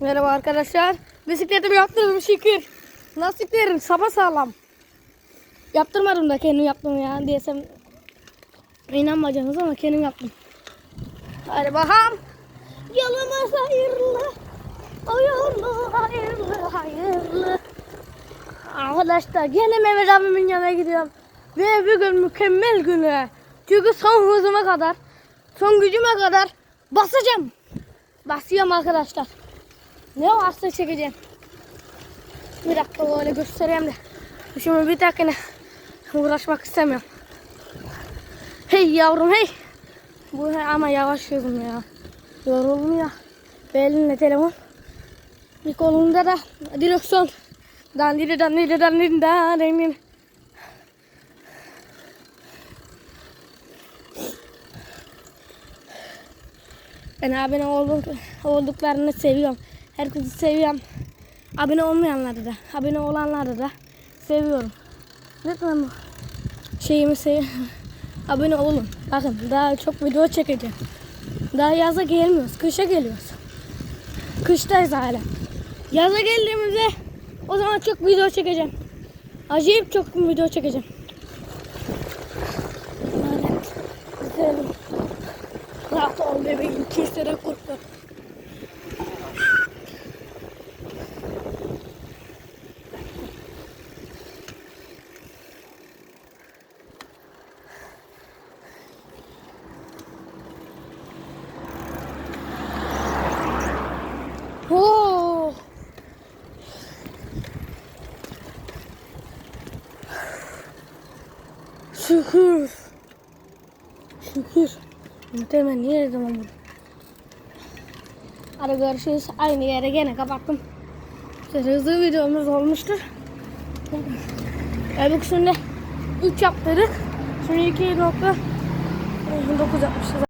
Merhaba arkadaşlar. Bisikletimi yaptırdım şükür. Lastiklerim sapa sağlam. Yaptırmadım da kendim yaptım ya diyesem inanmayacaksınız ama kendim yaptım. Hadi bakalım. Yolumuz hayırlı. Hayırlı, hayırlı, hayırlı. Arkadaşlar gene Mehmet abimin yanına gidiyorum. Ve bugün mükemmel günü. Çünkü son hızıma kadar, son gücüme kadar basacağım. Basıyorum arkadaşlar. Ne varsa çekeceğim. Bir dakika böyle göstereyim de. Şimdi bir dakika uğraşmak istemiyorum. Hey yavrum hey. Bu ama yavaş yürüdüm ya. Yoruldum ya. Bir elimle telefon. Bir kolumda da direksiyon. Dandiri dandiri dandiri dandiri. Ben abone olduk, olduklarını seviyorum. Herkesi seviyorum. Abone olmayanları da, abone olanları da seviyorum. Lütfen şeyimi sev abone olun. Bakın daha çok video çekeceğim. Daha yaza gelmiyoruz, kışa geliyoruz. Kıştayız hala. Yaza geldiğimizde o zaman çok video çekeceğim. Acayip çok video çekeceğim. Lanet. Güzelim. Rahat ol bebeğim. Kimseden korkma. Şükür. Şükür. Muhtemelen niye zaman bunu? Hadi görüşürüz. Aynı yere gene kapattım. İşte hızlı videomuz olmuştur. Öbür şimdi 3 yaptırdık. Şimdi 2.9 yapmışız.